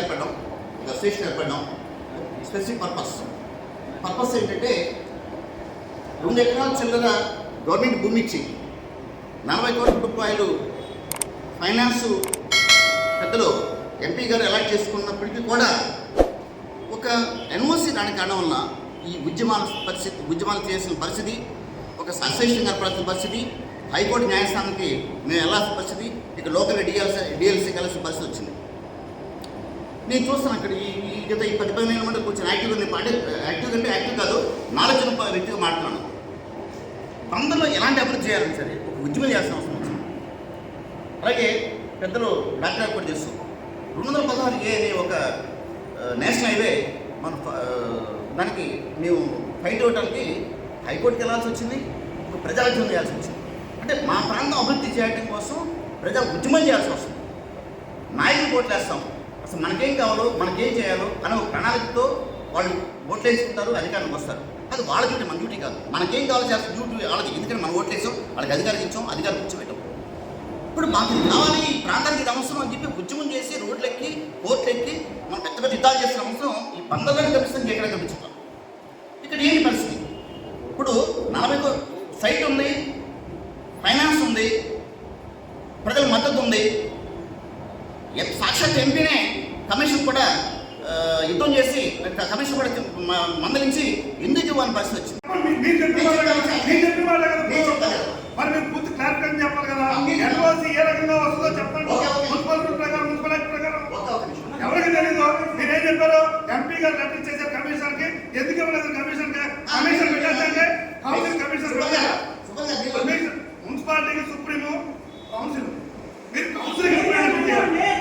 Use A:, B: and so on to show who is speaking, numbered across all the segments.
A: ఏర్పడడం ఒక స్టేషన్ ఏర్పడడం స్పెసిఫిక్ పర్పస్ పర్పస్ ఏంటంటే రెండు ఎకరాల చిల్లర గవర్నమెంట్ భూమి ఇచ్చి నలభై కోట్ల రూపాయలు ఫైనాన్స్ పెద్దలు ఎంపీ గారు ఎలక్ట్ చేసుకున్నప్పటికీ కూడా ఒక ఎన్ఓసి దాని కారణం వల్ల ఈ ఉద్యమాల పరిస్థితి ఉద్యమాలు చేసిన పరిస్థితి ఒక అసోసియేషన్ ఏర్పడాల్సిన పరిస్థితి హైకోర్టు న్యాయస్థానానికి మేము వెళ్ళాల్సిన పరిస్థితి ఇక లోకల్ డిఎల్సీ డిఎల్సీ కలిసిన పరిస్థితి వచ్చింది. నేను చూస్తాను అక్కడ ఈ గత ఈ పది పదిహేను మంది కొంచెం యాక్టివ్గా నేను పాటే యాక్టివ్ అంటే యాక్టివ్ కాదు నాలెడ్జ్ ఉన్న వ్యక్తిగా మాట్లాడుతున్నాను తొందరలో ఎలాంటి అభివృద్ధి చేయాలని సరే ఒక ఉద్యమం చేయాల్సిన అవసరం వచ్చింది. అలాగే పెద్దలు డాక్టర్ ఏర్పాటు చేస్తాం రెండు వందల పదహారు ఏ అనే ఒక నేషనల్ హైవే మన దానికి మేము ఫైట్ అవ్వడానికి హైకోర్టుకి వెళ్ళాల్సి వచ్చింది ఒక ప్రజాధ్యం చేయాల్సి వచ్చింది. అంటే మా ప్రాంతం అభివృద్ధి చేయడం కోసం ప్రజా ఉద్యమం చేయాల్సి వస్తుంది. నాయకులు ఓట్లు వేస్తాం అసలు మనకేం కావాలో మనకేం చేయాలో అని ఒక ప్రణాళికతో వాళ్ళు ఓట్లు వేసుకుంటారు అధికారంలోకి వస్తారు. అది వాళ్ళ డ్యూటీ మన డ్యూటీ కాదు. మనకేం కావాలో చేస్తాం డ్యూటీ వాళ్ళకి ఎందుకంటే మనం ఓట్లు వేసాం వాళ్ళకి అధికారం ఇచ్చాం అధికారం కూర్చోబెట్టాం. ఇప్పుడు మాకు కావాలి ఈ ప్రాంతానికి ఇది అవసరం అని చెప్పి ఉద్యమం చేసి రోడ్లు ఎక్కి కోర్టులు ఎక్కి మనం పెద్ద పెద్ద యుద్ధాలు చేసిన అవసరం ఈ బందర్లను కనిపిస్తుంది ఎక్కడ కనిపించుతాం
B: Yeah.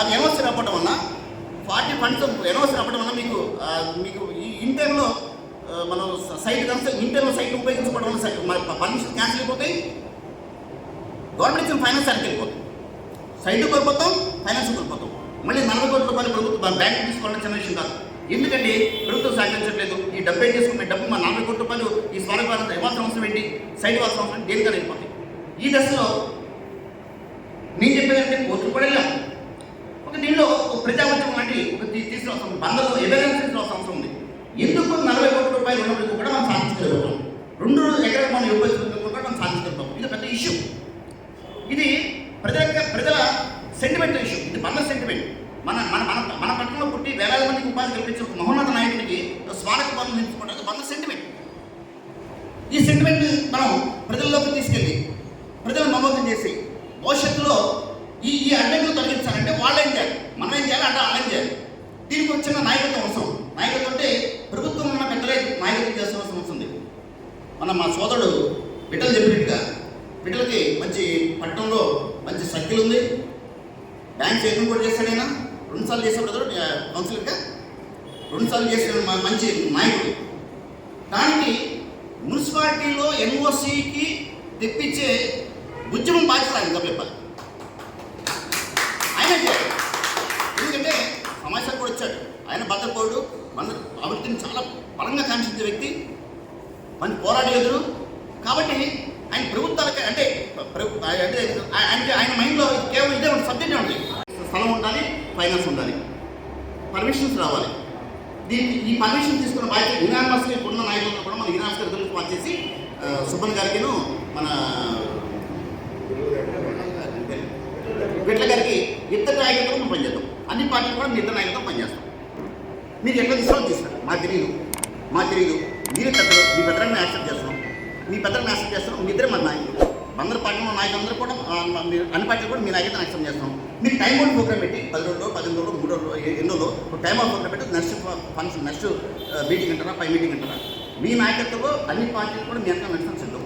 A: నాకు
B: ఎన్ఓసి
A: రావడం వల్ల ఫార్టీ ఫండ్స్ ఎన్ఓసి రావడం వల్ల మీకు మీకు ఈ ఇంటర్లో మనం సైట్ కనుక ఇంటర్లో సైట్ ఉపయోగించుకోవడం వల్ల సైట్ పర్మిషన్ క్యాన్సిల్ అయిపోతాయి. గవర్నమెంట్ ఇచ్చిన ఫైనాన్స్ సరికి వెళ్ళిపోతుంది సైట్ కోల్పోతాం ఫైనాన్స్ కోల్పోతాం. మళ్ళీ నలభై కోట్ల రూపాయలు ప్రభుత్వం బ్యాంక్ తీసుకోవడం చిన్న విషయం కాదు. ఎందుకంటే ప్రభుత్వం సహకరించట్లేదు. ఈ డబ్బు ఏం చేసుకునే డబ్బు మా నలభై కోట్ల రూపాయలు ఈ స్మారక ఇవ్వాల్సిన అవసరం ఏంటి? సైట్ ఇవ్వాల్సిన అవసరం దేనికైనా అయిపోతాయి. ఈ దశలో నేను చెప్పేదంటే కోర్టులు కూడా వెళ్ళాం. ఒక దీనిలో ఒక ప్రజాపత్యం లాంటి ఒక తీ- తీసుకున్న బంధంలో ఎవిడెన్స్ తీసుకున్న అవసరం ఉంది. ఎందుకు నలభై కోట్ల రూపాయలు ఉన్నప్పుడు కూడా మనం సాధించగలుగుతాం? రెండు ఎకరాలు మనం ఉపయోగించుకుంటూ కూడా మనం సాధించగలుగుతాం. ఇది పెద్ద ఇష్యూ ఇది ప్రజల ప్రజల సెంటిమెంట్ ఇష్యూ ఇది బంధ సెంటిమెంట్ మన మన మన మన పట్టణంలో పుట్టి వేలాది మందికి ఉపాధి కల్పించిన ఒక మహోన్నత నాయకుడికి స్మారక పనులు నిలుపుకోవడానికి బంధ సెంటిమెంట్ ఈ సెంటిమెంట్ మనం ప్రజల్లోకి తీసుకెళ్ళి ప్రజలను నమోదం చేసి భవిష్యత్తులో ఈ ఈ అడ్డంకులు తొలగించాలంటే వాళ్ళు ఏం చేయాలి మనం ఏం చేయాలి అంటే వాళ్ళేం చేయాలి దీనికి వచ్చిన నాయకత్వం అవసరం నాయకత్వం అంటే ప్రభుత్వం ఉన్న పెద్దలే నాయకత్వం చేయాల్సిన అవసరం ఉంది మన మా సోదరుడు బిడ్డలు చెప్పినట్టుగా బిడ్డలకి మంచి పట్టణంలో మంచి సర్కిల్ ఉంది బ్యాంక్ చైర్మన్ కూడా చేస్తాడైనా రెండుసార్లు చేసే బ్రదర్ కౌన్సిలర్గా రెండుసార్లు చేసిన మ- మంచి నాయకుడు. దానికి మున్సిపాలిటీలో ఎన్ఓసికి తెప్పించే ఉద్యమం బాధ్యత ఆయన చెప్పాలి. ఆయన ఎందుకంటే సమాచారం కూడా వచ్చాడు. ఆయన భద్రపోడు మన అభివృద్ధిని చాలా బలంగా కాంక్షించే వ్యక్తి మన పోరాడలేదు కాబట్టి ఆయన ప్రభుత్వాలకి అంటే ప్రభు- అంటే ఆయన ఆయన మైండ్లో కేవలం ఇదే ఒక సబ్జెక్ట్ ఉంది స్థలం ఉండాలి ఫైనాన్స్ ఉండాలి. పర్మిషన్స్ రావాలి. దీనికి ఈ పర్మిషన్ తీసుకున్న బాధ్యత యునానిమస్గా ఇప్పుడున్న నాయకులను కూడా మన యునానిమస్ గారి గురించి వచ్చేసి సుబ్బన్ గారికిను మన బిడ్ల గారికి ఇద్దరు నాయకులతో మేము పనిచేద్దాం అన్ని పార్టీలు కూడా మీ ఇద్దరు నాయకులతో పనిచేస్తాం మీరు ఎట్లా తీసుకోవాలి తీసుకోండి మా తెలియదు మా తెలియదు మీరే పెద్దలు. మీ పెద్దలను యాక్సెప్ట్ చేస్తున్నాం. మీ పెద్దలను యాక్సెప్ట్ చేస్తున్నాం. మీ ఇద్దరే మన నాయకులు. అందరు పార్టీలో నాయకులందరూ కూడా మీరు అన్ని పార్టీలు కూడా మీ నాయకత్వం యాక్సెప్ట్ చేస్తాం మీరు టైం అవుట్ ప్రోగ్రామ్ పెట్టి పది రోజులు పదిహేను రోజులు మూడు రోజులు ఎన్నోలో టైం అవుట్ ప్రోగ్రామ్ పెట్టి నెక్స్ట్ ఫంక్షన్ నెక్స్ట్ మీటింగ్ అంటారా పై మీటింగ్ అంటారా. మీ నాయకత్వంలో అన్ని పార్టీలు కూడా మీ అంతా నడుస్తాం సిద్ధం.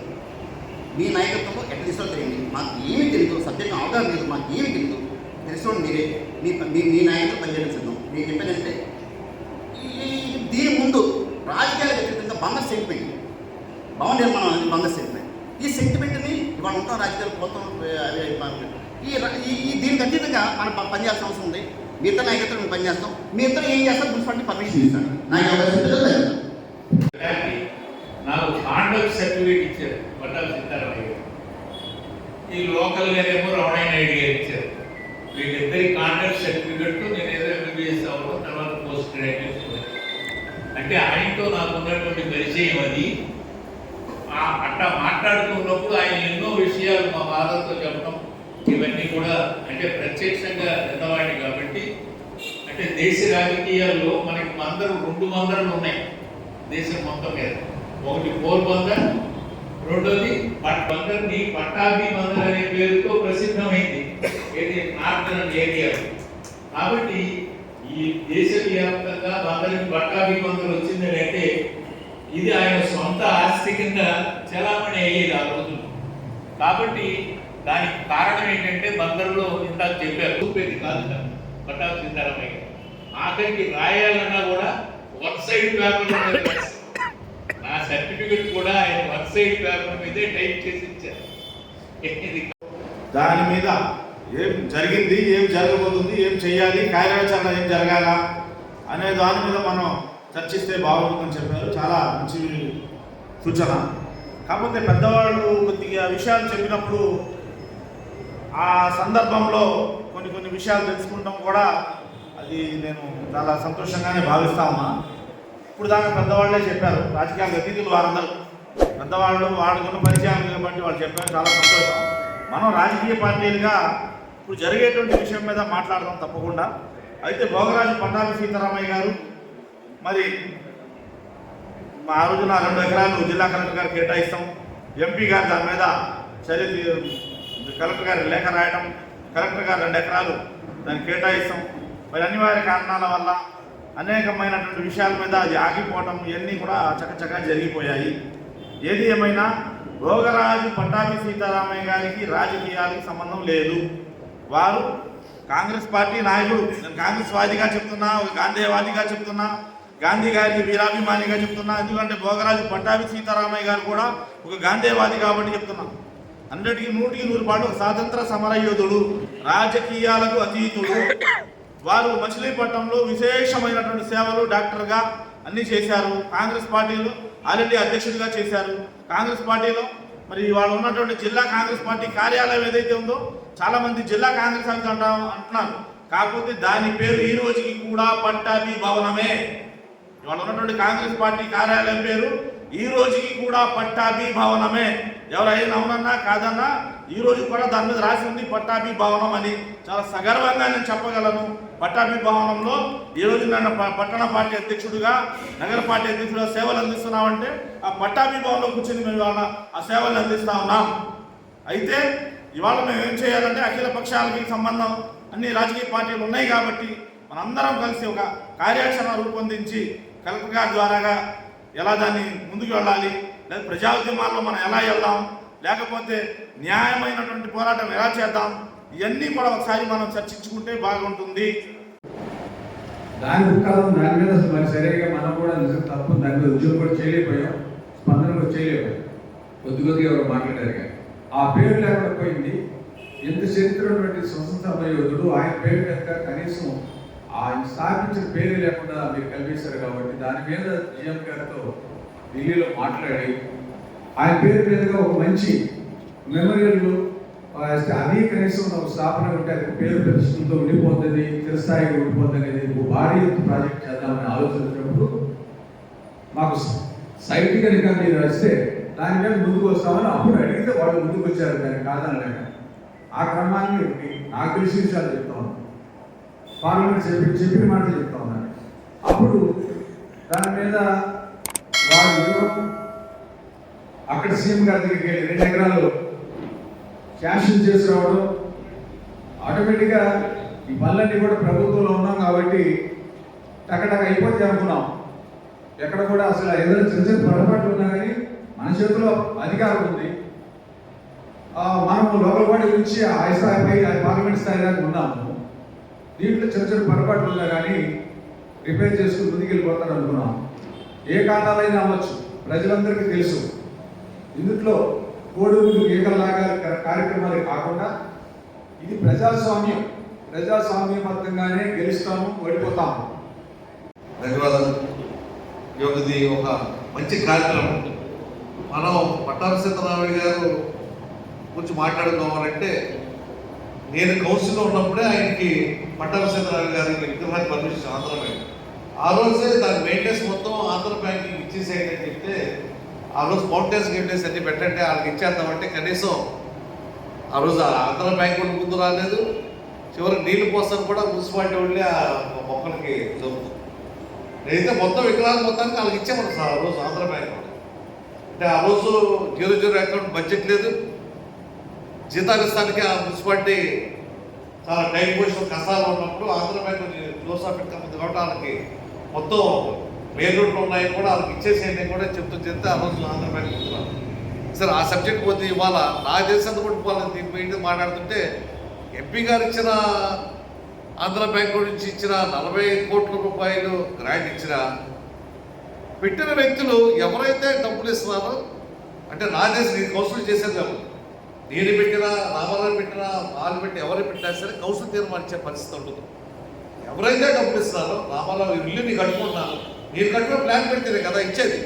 A: మీ నాయకత్వంలో ఎట్లా తీసుకోవాలి తెలియండి. మాకు ఏమి తెలియదు సబ్జెక్ట్ అవగాహన లేదు మాకు ఏమి తెలియదు తెలుసుకోండి మీరే. మీ మీ మీ నాయకులు పనిచేయడం సిద్ధం. నేను చెప్పేదంటే దీని ముందు రాజకీయాలు వ్యతిరేకంగా బందర్ సెంటిమెంట్ భవన నిర్మాణం అనేది బందర్ సెంటిమెంట్ ఈ సెంటిమెంట్ ఇవాళ ఉంటాం రాజకీయాలు పోతాం అవి ఈ ఈ ఈ దీనికి అతీతంగా మనం పనిచేయాల్సిన అవసరం ఉంది. మీ ఇద్దరు నాయకత్వం మేము పనిచేస్తాం. మీ ఇద్దరు ఏం చేస్తారు? మున్సిపాలిటీ పర్మిషన్ ఇస్తాను నాకు అవకాశం
C: నాకు కాండక్ట్ సర్టిఫికేట్ ఇచ్చారు. పట్టాల సిద్ధారామయ్య ఈ లోకల్ గారేమో రమణయ్య నాయుడు గారు ఇచ్చారు. వీళ్ళిద్దరి కాండక్ట్ సర్టిఫికెట్ నేను ఏదో ఎంబీబీఎస్ అవ్వడం తర్వాత పోస్ట్ గ్రాడ్యుయేట్ అంటే ఆయనతో నాకు ఉన్నటువంటి పరిచయం అది. ఆ అట్లా మాట్లాడుతున్నప్పుడు ఆయన బాధతో చెప్పడం ఇవన్నీ కూడా అంటే ప్రత్యక్షంగా విన్నవాడిని కాబట్టి అంటే దేశ రాజకీయాల్లో మనకి మందరు రెండు మందరలు ఉన్నాయి దేశం మొత్తం మీద. ఒకటి పోర్బందర్ రెండోది పట్ బందర్ పట్టాభి బందర్ అనే పేరుతో ప్రసిద్ధమైంది. ఏది? Northern area. కాబట్టి ఈ దేశవ్యాప్తంగా బందరికి పట్టాభి బందర్ వచ్చిందని అంటే ఇది ఆయన సొంత ఆస్తి కింద చలామణి అయ్యేది ఆ కాబట్టి దానికి కారణం ఏంటంటే బందర్లో ఇందాక చెప్పారు. చూపేది కాదు సీతారామయ్య గారు. ఆఖరికి రాయాలన్నా కూడా వన్ సైడ్ పేపర్. నా సర్టిఫికెట్ కూడా ఆయన వన్ సైడ్ పేపర్ మీదే టైప్ చేసి ఇచ్చారు.
D: దాని మీద ఏం జరిగింది ఏం జరగబోతుంది ఏం చేయాలి కార్యాచరణ ఏం జరగాల అనే దాని మీద మనం చర్చిస్తే బాగుంటుందని చెప్పారు. చాలా మంచి సూచన. కాకపోతే పెద్దవాళ్ళు కొద్దిగా విషయాలు చెప్పినప్పుడు ఆ సందర్భంలో కొన్ని కొన్ని విషయాలు తెలుసుకుంటాం కూడా. అది నేను చాలా సంతోషంగానే భావిస్తా ఉన్నా. ఇప్పుడు దాకా పెద్దవాళ్ళే చెప్పారు. రాజకీయాల అతిథులు వారందరూ. పెద్దవాళ్ళు వాళ్ళకున్న పరిచయాలు బట్టి వాళ్ళు చెప్పారు. చాలా సంతోషం. మనం రాజకీయ పార్టీలుగా ఇప్పుడు జరిగేటువంటి విషయం మీద మాట్లాడదాం తప్పకుండా. అయితే భోగరాజు పట్టాభి సీతారామయ్య గారు మరి మా రోజున రెండు ఎకరాలు జిల్లా కలెక్టర్ గారు కేటాయిస్తాం. ఎంపీ గారు దాని మీద చర్య కలెక్టర్ గారు లేఖ రాయడం కలెక్టర్ గారు రెండు ఎకరాలు దాన్ని కేటాయిస్తాం. మరి అనివార్య కారణాల వల్ల అనేకమైనటువంటి విషయాల మీద అది ఆగిపోవటం ఇవన్నీ కూడా చకచకా జరిగిపోయాయి. ఏది ఏమైనా భోగరాజు పట్టాభి సీతారామయ్య గారికి రాజకీయాలకు సంబంధం లేదు. వారు కాంగ్రెస్ పార్టీ నాయకుడు. నేను కాంగ్రెస్ వాదిగా చెప్తున్నా గాంధీవాదిగా చెప్తున్నా. గాంధీ గారికి వీరాభిమానిగా చెప్తున్నా. ఎందుకంటే భోగరాజు పట్టాభి సీతారామయ్య గారు కూడా ఒక గాంధీవాది కాబట్టి చెప్తున్నా. అన్నిటికీ నూటికి నూరు పాటు ఒక స్వాతంత్ర సమరయోధుడు రాజకీయాలకు అతీతుడు. వారు మచిలీపట్నంలో విశేషమైనటువంటి సేవలు డాక్టర్గా అన్ని చేశారు. కాంగ్రెస్ పార్టీలో ఆల్రెడీ అధ్యక్షుడిగా చేశారు. కాంగ్రెస్ పార్టీలో మరి వాళ్ళు ఉన్నటువంటి జిల్లా కాంగ్రెస్ పార్టీ కార్యాలయం ఏదైతే ఉందో చాలా మంది జిల్లా కాంగ్రెస్ అని అంటా అంటున్నారు. కాకపోతే దాని పేరు ఈ రోజుకి కూడా పట్టాభి భవనమే. ఇవాళ ఉన్నటువంటి కాంగ్రెస్ పార్టీ కార్యాలయం పేరు ఈ రోజుకి కూడా పట్టాభి భవనమే. ఎవరైనా అవునన్నా కాదన్నా ఈ రోజు కూడా దాని మీద రాసి ఉంది పట్టాభి భవనం అని. చాలా సగర్వంగా నేను చెప్పగలను. పట్టాభి భవనంలో ఈ రోజు నన్ను పట్టణ పార్టీ అధ్యక్షుడిగా నగర పార్టీ అధ్యక్షుడిగా సేవలు అందిస్తున్నామంటే ఆ పట్టాభి భవనంలో కూర్చొని మేము ఇవాళ ఆ సేవలు అందిస్తా ఉన్నాం. అయితే ఇవాళ మేము ఏం చేయాలంటే అఖిల పక్షాలకి సంబంధం అన్ని రాజకీయ పార్టీలు ఉన్నాయి కాబట్టి మనందరం కలిసి ఒక కార్యాచరణ రూపొందించి కలెక్టర్ గారి ద్వారాగా ఎలా దాన్ని ముందుకు వెళ్ళాలి? లేదా ప్రజాఉద్యమాల్లో మనం ఎలా వెళ్దాం? లేకపోతే న్యాయమైనటువంటి పోరాటం ఎలా చేద్దాం? ఇవన్నీ కూడా ఒకసారి మనం చర్చించుకుంటే బాగుంటుంది.
E: దాని కాలం దాని మీద మరి సరిగా మనం కూడా నిజం తప్పు దాని మీద ఉద్యోగం కూడా చేయలేకపోయాం. స్పందన కూడా చేయలేకపోయాం. కొద్ది కొద్దిగా ఎవరు మాట్లాడారు కానీ. ఆ పేరు లేకుండా పోయింది. ఎంత చరిత్ర ఉన్నటువంటి స్వతంత్ర యోధుడు ఆయన పేరు కనుక కనీసం ఆయన స్థాపించిన పేరు లేకుండా మీరు కల్పించారు కాబట్టి దాని మీద జిఎం గారితో ఢిల్లీలో మాట్లాడి ఆయన పేరు మీదుగా ఒక మంచి మెమోరియల్ అది కనీసం ఒక స్థాపన ఉంటే అది పేరు ప్రతిష్టంతో ఉండిపోతుంది చిరస్థాయిగా ఉండిపోతుంది అనేది ఒక భారీ ఎత్తు ప్రాజెక్ట్ చేద్దామని ఆలోచించినప్పుడు మాకు సైట్ కనుక మీరు వస్తే దాని మీద ముందుకు వస్తామని అప్పుడు అడిగితే వాళ్ళు ముందుకు వచ్చారు దాన్ని కాదని ఆ క్రమాన్ని నాకు తెలిసి విషయాలు చెప్తా ఉన్నాను పార్లమెంట్ చెప్పి చెప్పిన మాట చెప్తా ఉన్నారు. అప్పుడు దాని మీద వాళ్ళు అక్కడ సీఎం గారి దగ్గరికి వెళ్ళి రెండు ఎకరాలు శాంక్షన్ చేసి రావడం ఆటోమేటిక్గా ఈ పనులన్నీ కూడా ప్రభుత్వంలో ఉన్నాం కాబట్టి టకటక అయిపోతే అనుకున్నాం. ఎక్కడ కూడా అసలు ఏదైనా చిన్న చిన్న పొరపాట్లు ఉన్నా కానీ మన చేతిలో అధికారం ఉంది. మనం మనము లోకల్ బాడీ నుంచి ఆ స్థాయి పార్లమెంట్ స్థాయి దాకా ఉన్నాము. దీంట్లో చిన్న చిన్న పొరపాట్లు ఉన్నా కానీ రిపేర్ చేసుకుని ముందుకెళ్ళిపోతాను అనుకున్నాం. ఏ కారణాలైనా అవ్వచ్చు. ప్రజలందరికీ తెలుసు. ఇందులో కోడుగులు ఏకలాగా కార్యక్రమాలు కాకుండా ఇది ప్రజాస్వామ్యం. ప్రజాస్వామ్యబద్ధంగానే గెలుస్తాము ఓడిపోతాము.
F: ధన్యవాదాలు. ఇది ఒక మంచి కార్యక్రమం. మనం పట్టాభి సత్యనారాయణ గారు గురించి మాట్లాడుకోవాలంటే నేను కౌన్సిల్లో ఉన్నప్పుడే ఆయనకి పట్టాభిషేకరావు సీతారామయ్య గారి విగ్రహాన్ని పర్మిషన్ ఆంధ్ర బ్యాంక్ ఆ రోజే దాని మెయింటెనెన్స్ మొత్తం ఆంధ్ర బ్యాంక్కి ఇచ్చేసేయండి అని చెప్తే ఆ రోజు మౌంటైన్స్ గేమ్టెన్స్ అన్ని పెట్టండి వాళ్ళకి ఇచ్చేద్దామంటే కనీసం ఆ రోజు ఆ ఆంధ్ర బ్యాంక్ కూడా ముందు రాలేదు. చివరి నీళ్ళు కోసం కూడా మున్సిపాలిటీ వాళ్ళే ఆ మొక్కలకి జరుగుతుంది నేనైతే మొత్తం విగ్రహాలు మొత్తానికి వాళ్ళకి ఇచ్చామని సార్ ఆ రోజు ఆంధ్ర బ్యాంక్ అంటే ఆ రోజు జీరో జీరో అకౌంట్ బడ్జెట్ లేదు. జీతాలు ఇస్తానికి ఆ మున్సిపాలిటీ చాలా టైం పొజిషన్ కష్టాలు ఉన్నప్పుడు Andhra bank close of income ఉంది కాబట్టి వాళ్ళకి మొత్తం మెయిన్ రోడ్లు ఉన్నాయి కూడా వాళ్ళకి ఇచ్చేసేయండి కూడా చెప్తూ చెప్తే ఆ రోజు ఆంధ్ర బ్యాంక్ సరే ఆ సబ్జెక్ట్ పోతే ఇవాళ నా తెలిసినంత కూడా ఇవాళ దీని మీద మాట్లాడుతుంటే ఎంపీ గారు ఇచ్చిన ఆంధ్ర బ్యాంక్ నుంచి ఇచ్చిన నలభై కోట్ల రూపాయలు గ్రాంట్ ఇచ్చిన పెట్టిన వ్యక్తులు ఎవరైతే డబ్బులు ఇస్తున్నారో అంటే నా దేశం కౌన్సిల్ చేసేది కాదు. నేను పెట్టినా రామారావు పెట్టినా వాళ్ళు పెట్టి ఎవరు పెట్టినా సరే కౌన్సిల్ తీర్మానించే పరిస్థితి ఉంటుంది. ఎవరైతే డబ్బులు రామారావు ఇల్లు నీ కట్టుకుంటున్నాను. నేను కట్టిన ప్లాన్ పెట్టేది కదా ఇచ్చేది.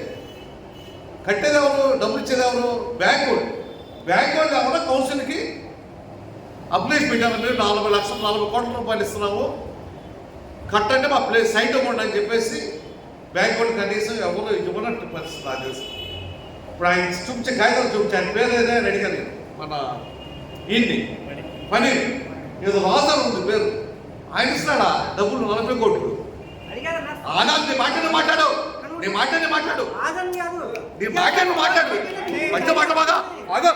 F: కట్టేది ఎవరు? డబ్బులు ఇచ్చేది ఎవరు? బ్యాంక్ వాళ్ళు. బ్యాంక్ వాళ్ళు ఎవరో కౌన్సిల్కి అప్లై పెట్టాము. మీరు నలభై లక్షలు నలభై కోట్ల రూపాయలు ఇస్తున్నాము. కట్టండి మా ప్లేస్ సైట్ ఇవ్వండి అని చెప్పేసి బ్యాంక్ వాళ్ళు కనీసం ఎవరో ఇవ్వనట్టు పరిస్థితి నాకు తెలుసు. ఇప్పుడు ఆయన చూపించే కాగితాలు చూపించే ఆయన పేరు ఏదైనా అడిగాను నేను. మన ఈయన్ని పని. ఏదో వాసన ఉంది పేరు. ఆయన ఇస్తున్నాడా డబ్బులు నలభై కోట్లు. నీ మాటని మాట్లాడు. నీ మాటని మాట్లాడు. నీ మాటని మాట్లాడు. మంచి మాట బాగా. బాగా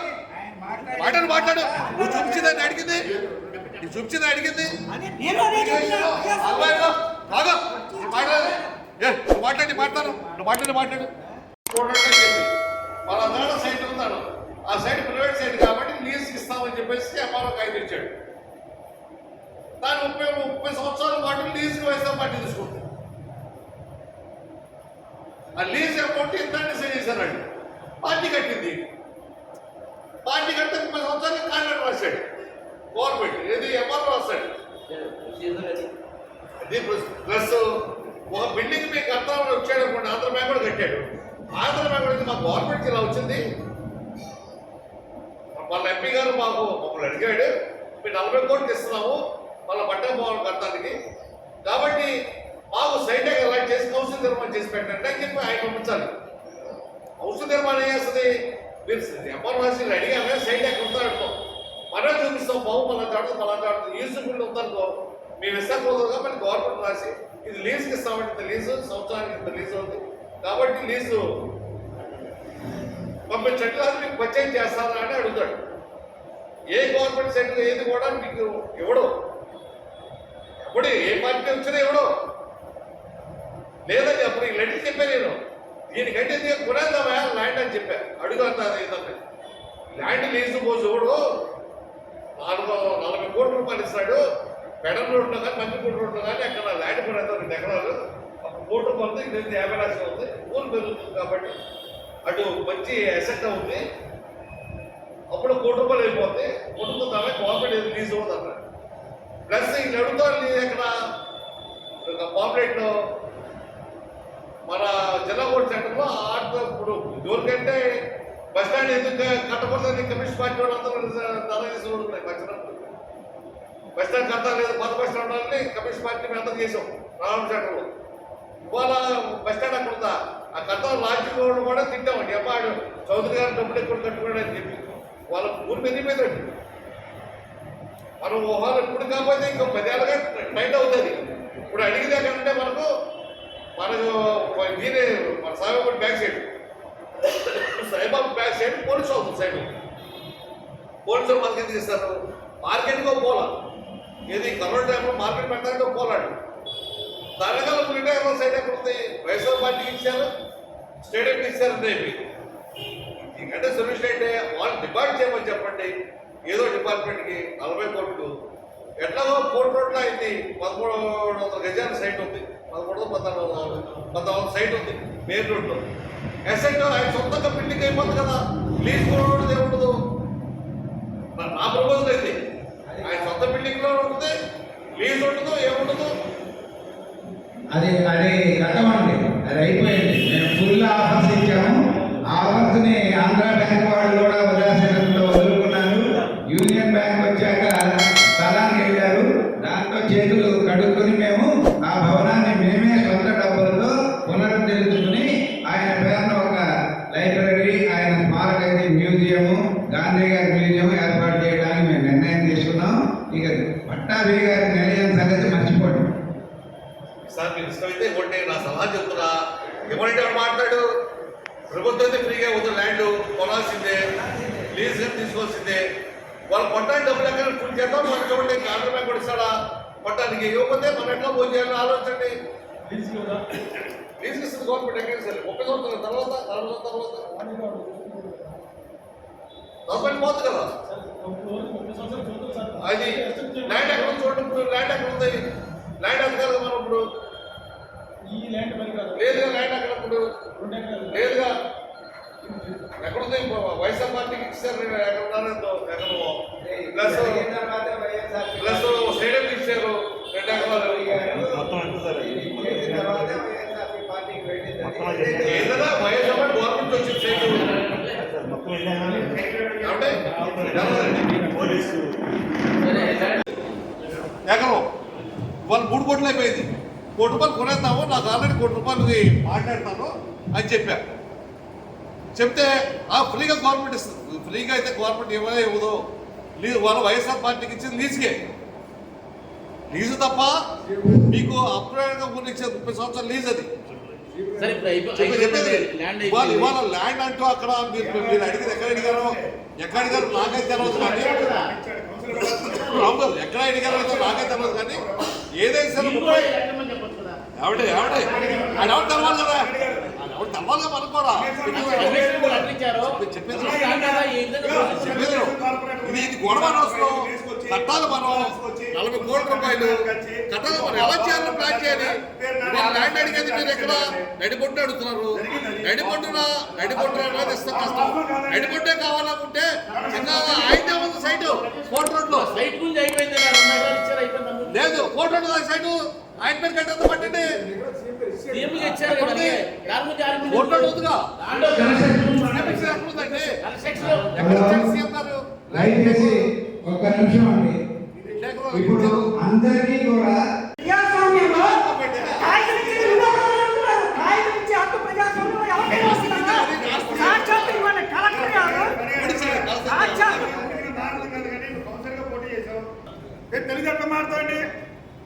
F: మాటలు మాట్లాడు. నువ్వు చూపించిందని అడిగింది. నువ్వు చూపించింది అడిగింది. బాగా మాట్లాడు ఏ నువ్వు మాట్లాడి మాట్లాడు. నువ్వు మాట్లాడి మాట్లాడు. చూడండి అని చెప్పి. వాళ్ళ నాన్న సైట్ ఉన్నాడు ఆ సైట్ ప్రైవేట్ సైట్ కాబట్టి లీజ్ ఇస్తామని చెప్పేసి ఎంఆర్ఓ కాగితం ఇచ్చాడు. దాని ముప్పై ముప్పై సంవత్సరాల పాటు లీజ్ వేస్తాం పట్టి తీసుకుంటుంది ఆ లీజ్ అమౌంట్ ఎంత డిసైడ్ చేశారండి. పార్టీ కట్టింది. పార్టీ కడితే ముప్పై సంవత్సరాలు కాంట్రాక్ట్ రాశాడు. గవర్నమెంట్ ఏది ఎంఆర్ఓ రాశాడు. అది ప్లస్ ఒక బిల్డింగ్ మీకు కట్టాలని వచ్చాడు అనుకోండి ఆంధ్ర బ్యాంక్ కూడా కట్టాడు. ఆంధ్ర బ్యాంక్ మా గవర్నమెంట్ ఇలా వచ్చింది. వాళ్ళ ఎంపీ గారు మాకు మమ్మల్ని అడిగాడు మీరు నలభై కోట్లు ఇస్తున్నాము వాళ్ళ పట్టణ భవనం కట్టడానికి. కాబట్టి మాకు సైట్ అలాంటి చేసి హౌస్ నిర్మాణం చేసి పెట్టండి అని చెప్పి ఆయన పంపించాలి. హౌస్ నిర్మాణం ఏం చేస్తుంది? మీరు ఎంఆర్ఓసి అడిగానే సైట్ ఎక్కడ ఉందో మనం చూపిస్తాం బాబు మన చాటు మన చాటు. యూజ్ఫుల్ ఉందనుకో మేము ఇష్టపోతుందిగా కాబట్టి గవర్నమెంట్ రాసి ఇది లీజుకి ఇస్తామంటే ఇంత లీజు సంవత్సరానికి ఇంత లీజు ఉంది. కాబట్టి లీజు పంపించండి చట్టాలు మీకు పర్చేజ్ చేస్తారా అని అడుగుతాడు. ఏ గవర్నమెంట్ సెంటర్ ఏది కూడా మీకు ఇవ్వడు. ఎప్పుడు ఏ పార్టీ వచ్చినా ఇవ్వడు. లేదండి అప్పుడు ఈ లెటర్ చెప్పాను నేను. దీనికంటే దీనికి కొనేద్దామా ల్యాండ్ అని చెప్పాను అడుగు అంటారు ఏదన్నా ల్యాండ్ లీజు పోసి ఇవ్వడు. నాలుగు నలభై కోట్ల రూపాయలు ఇస్తాడు. పెడల్ రోడ్లో కానీ మంచి కోట్ల రోడ్లో కానీ అక్కడ ల్యాండ్ కొనేద్దాం రెండు ఎకరాలు ఒక కోటి రూపాయలు ఇది ఎంత యాభై లక్షలు ఉంది. ఊరు పెరుగుతుంది కాబట్టి అటు మంచి అసెట్ ఉంది. అప్పుడు కోటి రూపాయలు అయిపోతే కొనుక్కుందామే గవర్నమెంట్ ఏది లీజ్ అవుతుంది అన్నాడు ప్లస్ ఈ అడుగుతారు ఇక్కడ ఒక మన జిల్లా కోర్టు సెంటర్లో ఆటో ఇప్పుడు ఎవరికంటే బస్ స్టాండ్ ఎందుకు కట్టకూడదని కమ్యూనిస్ట్ పార్టీ వాళ్ళందరూ ధర తీసుకుంటున్నాయి వచ్చినప్పుడు బస్ స్టాండ్ కట్టాలి కొత్త బస్ స్టాండ్ ఉండాలని కమ్యూనిస్ట్ పార్టీ మేము అంతా చేసాం రావణ సెంటర్లో. ఇవాళ బస్ స్టాండ్ అక్కడ ఉందా? ఆ కట్టాలి లాంచ్ వాళ్ళు కూడా తిట్టామండి. అమ్మా చౌదరి గారు డబ్బులు ఎక్కడ కట్టుకున్నాడు అని చెప్పి. వాళ్ళ ఊరు మీద మీదండి మనం ఊహాలు ఇప్పుడు కాకపోతే ఇంకో పదేళ్ళగా టైట్ అవుతుంది. ఇప్పుడు అడిగితే కంటే మనకు మనకు మీరే మన Saibabu back side Saibabu back side police అవుతుంది సైడ్ పోలీసులు మనకి తీస్తారు మార్కెట్గా పోలా. ఏది కరోనా టైంలో మార్కెట్ పెట్టడానికి పోలాడు. దానికన్నా పులిటేకల్ సైడ్ వైఎస్ఆర్ పార్టీకి ఇచ్చారు స్టేడియంకి ఇచ్చారు రేపు. ఎందుకంటే సొల్యూషన్ అంటే వాళ్ళు డిపార్ట్ చేయమని చెప్పండి. ఏదో డిపార్ట్మెంట్కి నలభై కోట్లు. ఎట్లాగో కోటి రోడ్లు అయింది. పదమూడు వందల గజాల సైట్ ఉంది. పదమూడు పద్నాలుగు వందల పద్నాలుగు సైట్ ఉంది మెయిన్ రోడ్లో. ఎసెట్ ఆయన సొంతంగా బిల్డింగ్ అయిపోతుంది కదా. లీజ్ కూడా ఉండదు. నా నా ప్రపోజల్ అయితే ఆయన సొంత బిల్డింగ్లో ఉంటుంది లీజ్ ఉండదు ఏముండదు
G: అది అది గతం అది అయిపోయింది మేము ఫుల్ ఆఫర్స్ ఇచ్చాము ఆ ఆఫర్స్ని ఆంధ్ర బ్యాంక్ వాళ్ళు కూడా ఉదాసీనతలో వదులుకున్నారు యూనియన్ బ్యాంక్ వచ్చాక స్థలానికి వెళ్ళారు దాంట్లో చేతులు కడుక్కొని మేము ఆ భవనాన్ని మేమే సొంత డబ్బులతో పునరుద్ధరించుకుని ఆయన పేరున ఒక లైబ్రరీ ఆయన స్మారక మ్యూజియం గాంధీ గారి మ్యూజియం ఏర్పాటు చేయడానికి మేము నిర్ణయం తీసుకున్నాం ఇక పట్టాభి గారి నిర్ణయం సంగతి మర్చిపోండి
F: సార్ మీరు ఇష్టమైతే ఇవ్వండి నా సలహా చెప్తున్నా ఎవరంటే ఎవరు మాట్లాడు ప్రభుత్వం అయితే ఫ్రీగా ఉంది ల్యాండ్ కొనాల్సిందే లీజ్గా తీసుకోవాల్సిందే వాళ్ళు కొట్టడానికి డబ్బులు ఎక్కడ ఫుల్ చేద్దాం మనం చూడండి ఆంధ్ర బ్యాంక్ కూడా ఇస్తాడా కొట్టడానికి ఇవ్వకపోతే మనం ఎట్లా భోజనం చేయాలని ఆలోచించండి లీజ్ ఇస్తుంది గవర్నమెంట్ ఎక్కడ ఇస్తారు ముప్పై సంవత్సరాల తర్వాత నలభై తర్వాత. గవర్నమెంట్ పోతుంది కదా. అది ల్యాండ్ ఎక్కడ చూడండి ఇప్పుడు ల్యాండ్ ఎక్కడ ఉంది. ల్యాండ్ అధికారులు మనం ఇప్పుడు. లేదుగా ల్యాండ్ అక్కడ ఇప్పుడు. లేదుగా ఎక్కడుంది? వైఎస్ఆర్ పార్టీకి ఇచ్చారు నేను ఎక్కడ ఉన్నారో ఎక్కడో ప్లస్ ప్లస్ స్టేడియం ఇచ్చారు గవర్నమెంట్ వచ్చింది సైట్. ఏమంటే ఎకరం వాళ్ళు మూడు కోట్లు అయిపోయింది. కోటి రూపాయలు కొనేద్దాము నాకు ఆల్రెడీ కోటి రూపాయలకి మాట్లాడతాను అని చెప్పా. చెప్తే ఆ ఫ్రీగా గవర్నమెంట్ ఇస్తుంది. ఫ్రీగా అయితే గవర్నమెంట్ ఇవ్వలే ఇవ్వదు. వాళ్ళ వైఎస్ఆర్ పార్టీకి ఇచ్చింది లీజుకే. లీజు తప్ప మీకు అప్రూవ్గా ఇచ్చేది ముప్పై సంవత్సరాలు లీజ్ అది. ఇవాళ. ఇవాళ ల్యాండ్ అంటూ అక్కడ మీరు మీరు ఎక్కడ అడిగారో? ఎక్కడ అడిగారు? నాకైతే తెలియదు కానీ. రాములు ఎక్కడ అడిగారో నాకైతే తెలియదు కానీ ఏదైతే సరే. ఎవడే ఎవడే? ఆయన ఎవరు తెలవాలి కదా? ఇది ఇది గొడవ అవసరం కట్టాలి మనం. నలభై కోట్ల రూపాయలు. కట్టాలి మనం. ఎలా చేయాలో ప్లాన్ చేయాలి? ల్యాండ్ అడిగేది మీరు ఎక్కడ? నడిపొట్టు అడుగుతున్నారు. నడిపొట్టున నడిపొట్టు అనేది ఇస్తాం కష్టం? నడిపొట్టే కావాలనుకుంటే చిన్న ఆయన ఉంది సైట్? కోట రోడ్లో
H: సైట్ గురించి అయిపోయింది కదా, రెండు ఎకరాలు ఇచ్చారు, అయిపోయింది అందరూ.
F: లేదు కోట రోడ్ సైట్. ఆయన పేరు కట్టేది పట్టండి
G: దయచేసి ఒక్క నిమిషం అండి ఇప్పుడు అందరికీ కూడా
B: తెలుగు ఎట్లా మారుతాండి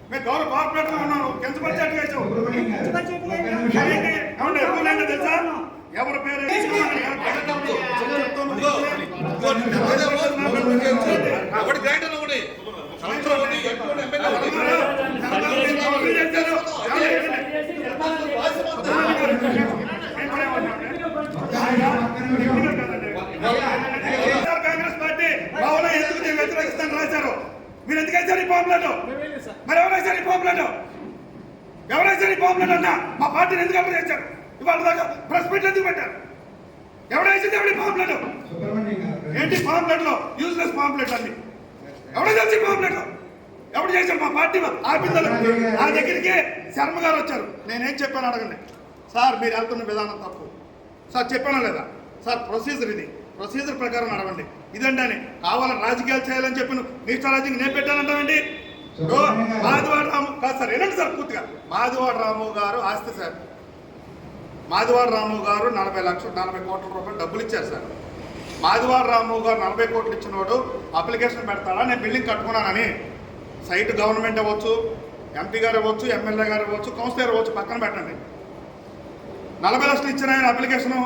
B: మేము గౌరవ కార్పొరేట్లో ఉన్నాము కించపరిచి అట్లా వేసాం
I: బడ్జెట్ ఏంటి?
B: ఏంటి? ఏమండి ఎక్కువ ఏంటో తెలుసా ఎవరి పేరు
F: ఒకటి గ్రైండర్ ఒకటి సంవత్సరం ఒకటి ఎక్కువ ఎమ్మెల్యే
B: వైఎస్ఆర్ కాంగ్రెస్ పార్టీ బాబులో ఎందుకు వ్యతిరేకిస్తాను రాశారు మీరు ఎందుకైతే వేశారు పాంప్లెట్ మరి ఎవరైతే వేశారు ఈ పాంప్లెట్ ఎవరు పాంప్లెట్ అన్న? మా పార్టీని ఎందుకు అమలు చేశారు ఇవాళ దాకా ప్రెస్ మీట్ ఎందుకు పెట్టారు? ఎవడైతే ఎవడి పాంప్లెట్ ఏంటి పాంప్లెట్లో యూజ్లెస్ పాంప్లెట్ అన్ని ఎవడైతే చేసి పాంప్లెట్ ఎవడు చేశారు మా పార్టీ ఆపిందలు నా దగ్గరికి శర్మ గారు వచ్చారు. నేనేం చెప్పాను అడగండి. సార్ మీరు వెళ్తున్న విధానం తప్పు. సార్ చెప్పానా లేదా? సార్ ప్రొసీజర్ ఇది. ప్రొసీజర్ ప్రకారం నడవండి. ఇదండి అని కావాలని రాజకీయాలు చేయాలని చెప్పిన మిగతా రాజకీయం నేను పెట్టానంటామండి ఓ, మాదివాడ రాము కాదు. సార్ వినండి సార్ పూర్తిగా. మాదివాడ రాము గారు ఆస్తి సార్. మాదివాడ రాము గారు నలభై లక్షలు నలభై కోట్ల రూపాయలు డబ్బులు ఇచ్చారు సార్. మాదివాడ రాము గారు నలభై కోట్లు ఇచ్చినోడు అప్లికేషన్ పెడతాడా? నేను బిల్డింగ్ కట్టుకున్నానని. సైట్ గవర్నమెంట్ అవ్వచ్చు ఎంపీ గారు ఇవ్వచ్చు ఎమ్మెల్యే గారు ఇవ్వచ్చు కౌన్సిలర్ ఇవ్వచ్చు పక్కన పెట్టండి. నలభై లక్షలు ఇచ్చిన ఆయన అప్లికేషన్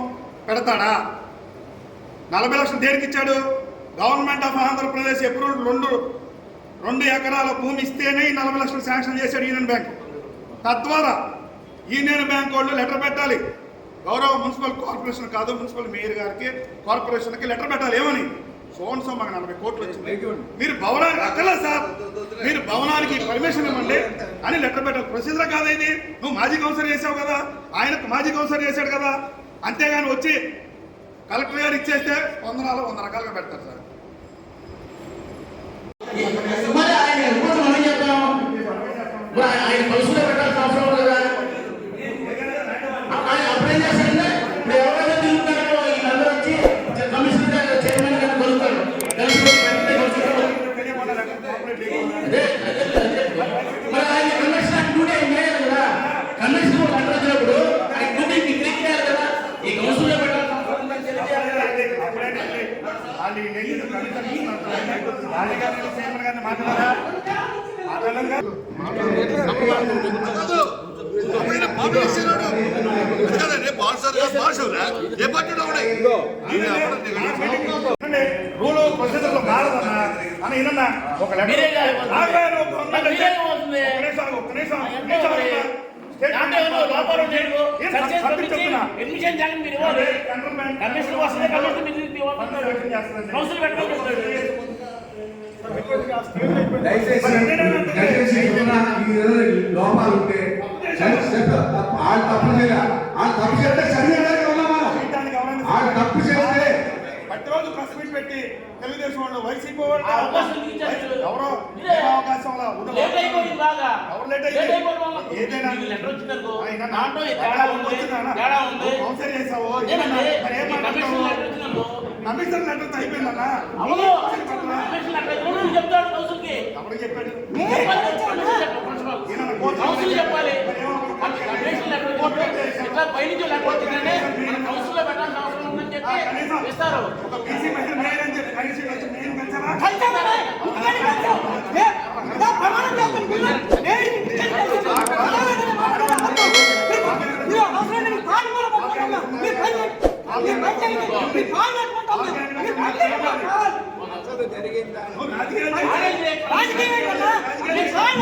B: పెడతాడా? నలభై లక్షలు దేనికి ఇచ్చాడు? గవర్నమెంట్ ఆఫ్ ఆంధ్రప్రదేశ్ ఎప్పుడు రెండు రెండు ఎకరాల భూమి ఇస్తేనే ఈ నలభై లక్షలు శాంక్షన్ చేశాడు యూనియన్ బ్యాంక్. తద్వారా యూనియన్ బ్యాంక్ వాళ్ళు లెటర్ పెట్టాలి. గౌరవ మున్సిపల్ కార్పొరేషన్ కాదు మున్సిపల్ మేయర్ గారికి కార్పొరేషన్కి లెటర్ పెట్టాలి. ఏమని? సోన్ సో మాకు నలభై కోట్లు వచ్చింది. మీరు భవనానికి అక్కర్లేదు సార్. మీరు భవనానికి పర్మిషన్ ఇవ్వండి అని లెటర్ పెట్టాలి. ప్రొసీజర్ కాదు ఇది. నువ్వు మాజీ కౌన్సిలర్ చేసావు కదా. ఆయనకు మాజీ కౌన్సిలర్ చేశాడు కదా. అంతేగాని వచ్చి కలెక్టర్ గారు ఇచ్చేస్తే వందనాలు వంద రకాలుగా పెడతారు సార్.
A: మరి ఆయన ఎప్పుడు మనం చెప్తాం మరి ఆయన- ఆయన కలుసుకుంటే పెట్టాల్సిన అవసరం ఉంది కదా ఆయన అప్పుడేం చేస్తారంటే ఇప్పుడు ఎవరైతే తిరుగుతారో వీళ్ళందరూ వచ్చి కమిషనర్ గారు చైర్మన్ గారు కలుస్తారు కలుసుకొని వెంటనే కలుసుకుంటారు. అదే, అదే, అదే. మరి ఆయన కమిషనర్ డ్యూటీ ఏం చేయాలి కదా కమిషనర్ ఒక లెటర్ వచ్చినప్పుడు ఆయన డ్యూటీకి క్లిక్ చేయాలి కదా ఈ కౌన్సిల్లో పెట్టాల్సిన అవసరం ఉందని తెలియజేయాలి కదా.
B: వాళ్ళు ఈ నెయ్యి కమిషన్ ఇస్తున్నారు. వాళ్ళు గారిని చైర్మన్ గారిని మాట్లాడారా? మాట్లాడలేదు కాదు. ఏంటండి, రూల్ ప్రొసీజర్లో మారదన్నా. అని ఒక లెటర్
H: మీరే కాదు.
B: ఆగారు, ఒక నిమిషం, ఒక్క నిమిషం,
H: కమిషన్ చెప్తాడు.
E: దయచేసి దయచేసి లోపాలు ఉంటే వాళ్ళు తప్పు చేయాలి వాళ్ళు తప్పు చేస్తే ఉన్నాం మనం. వాళ్ళు తప్పు చేస్తే
B: ప్రతిరోజు ప్రెస్ మీట్ పెట్టి తెలుగుదేశం వాళ్ళు వైసీపీ వాళ్ళు
H: అవకాశం.
B: ఎవరో.
H: లేట్ అయిపోయింది
B: ఏదైనా కౌన్సిల్ చేసావు?
H: కమిషన్? లెటర్
B: అయిపోయిందన్నా. ఎవరు చెప్పాడు?
H: కౌన్సిల్ చెప్పాలి. వచ్చింది. ఇట్లా పైనుంచి లెటర్ వచ్చిందంటే మన కౌన్సిల్లో పెట్టాల్సిన అవసరం ఉందని చెప్పి ఇస్తారు
B: ఒక బీసీ మహిళ మేయర్ అని చెప్పి కమిషన్ వచ్చి మేయర్ కలిసారా
I: కలిసామా? ఇంటికాడ కలిసాం. ఏ, ఇలా ప్రమాణం చేస్తాను మీరు. నేను ఇంటికాడ కలిసాను. ప్రమాణం మాట్లాడవద్దు. మీరు- మీరు అవసరం లేని కాలు కూడా పట్టుకుంటున్నా. మీరు పని చేయండి. మీరు పని చేయండి. మీరు కాలు పట్టుకుంటాం. మీరు పని చేయండి.
B: నువ్వు రాజకీయాలు చేసి-
H: ఆడేది
I: రాజకీయం